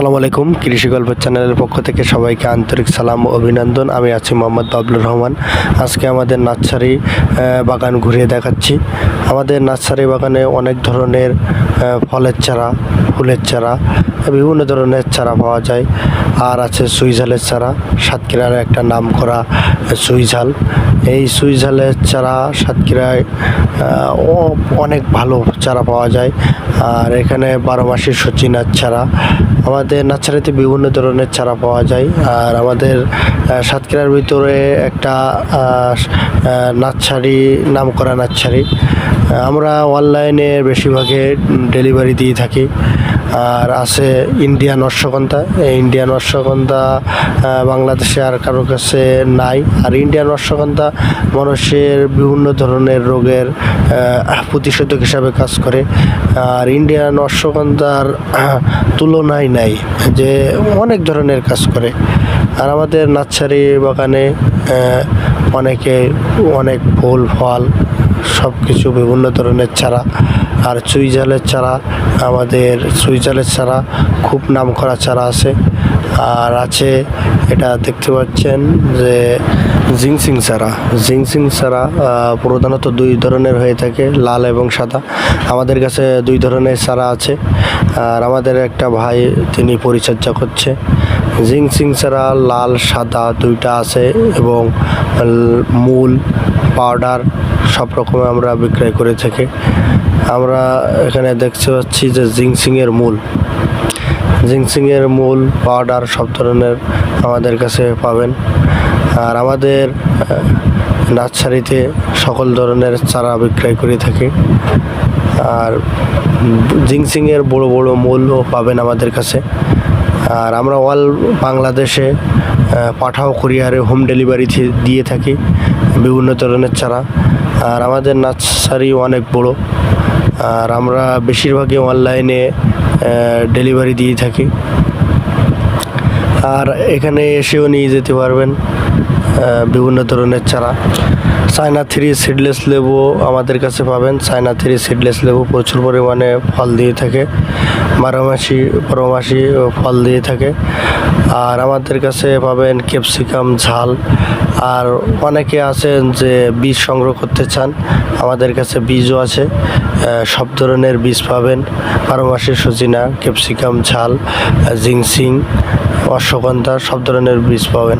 আসসালামু আলাইকুম। কৃষি গল্প চ্যানেলের পক্ষ থেকে সবাইকে আন্তরিক সালাম অভিনন্দন। আমি আছি মোহাম্মদ বাবলুর রহমান। আজকে আমাদের নার্সারি বাগান ঘুরিয়ে দেখাচ্ছি। আমাদের নার্সারি বাগানে অনেক ধরনের ফলের চারা, ফুলের চারা, বিভিন্ন ধরনের চারা পাওয়া যায়। আর আছে সুইঝালের চারা। সাতক্ষীরার একটা নাম করা সুইঝাল এই সুইঝালের চারা সাতক্ষীরায় অনেক ভালো চারা পাওয়া যায়। আর এখানে বারো মাসের সচিনার চারা আমাদের নার্সারিতে বিভিন্ন ধরনের ছাড়া পাওয়া যায়। আর আমাদের সাতক্ষীরার ভিতরে একটা নার্সারি নাম করা নার্সারি আমরা অনলাইনে বেশিরভাগে ডেলিভারি দিয়ে থাকি। আর আছে ইন্ডিয়ান অশ্বগন্ধা। এই ইন্ডিয়ান অশ্বগন্ধা বাংলাদেশে আর কারোর কাছে নাই। আর ইন্ডিয়ান অশ্বগন্ধা মানুষের বিভিন্ন ধরনের রোগের প্রতিষেধক হিসাবে কাজ করে। আর ইন্ডিয়ান অশ্বগন্ধার তুলনাই নাই, যে অনেক ধরনের কাজ করে। আর আমাদের নার্সারি বাগানে অনেকে অনেক ফুল, ফল সব কিছু বিভিন্ন ধরনের চারা। আর চুইজালের চারা, আমাদের চুইজালের চারা, খুব নাম করা চারা আছে। আর আছে, এটা দেখতে পাচ্ছেন যে জিংসিং সারা। জিংসিং সারা প্রধানত দুই ধরনের হয়ে থাকে, লাল এবং সাদা। আমাদের কাছে দুই ধরনের সারা আছে, আর আমাদের একটা ভাই তিনি পরিচর্যা করছে। জিংসিং সারা, লাল, সাদা দুইটা আছে এবং মূল, পাউডার সব রকমের আমরা বিক্রয় করে থাকি। আমরা এখানে দেখতে পাচ্ছি যে জিংসিংয়ের মূল। জিংসিংয়ের মূল পাউডার সব ধরনের আমাদের কাছে পাবেন। আর আমাদের নার্সারিতে সকল ধরনের চারা বিক্রয় করে থাকি। আর জিংসিংয়ের বড় বড় মূলও পাবেন আমাদের কাছে। আর আমরা অল বাংলাদেশে পাঠাও কুরিয়ারে হোম ডেলিভারি দিয়ে থাকি বিভিন্ন ধরনের চারা। আর আমাদের নার্সারি অনেক বড়। আর আমরা বেশিরভাগই অনলাইনে ডেলিভারি দিয়ে থাকি। আর এখানে এসেও নিয়ে যেতে পারবেন। বিভিন্ন ধরনের চারা। চায়না থ্রি সিডলেস লেবু আমাদের কাছে পাবেন। চায়না থ্রি সিডলেস লেবু প্রচুর পরিমাণে ফল দিয়ে থাকে। বারো মাসি বারো মাসি ফল দিয়ে থাকে। আর আমাদের কাছে পাবেন ক্যাপসিকাম, ঝাল। আর অনেকে আছেন যে বীজ সংগ্রহ করতে চান। আমাদের কাছে বীজও আছে। সব ধরনের বীজ পাবেন। বারো সজিনা, ক্যাপসিকাম, ঝাল, জিংসিং অশ্বগন্ধা সব ধরনের বীজ পাবেন।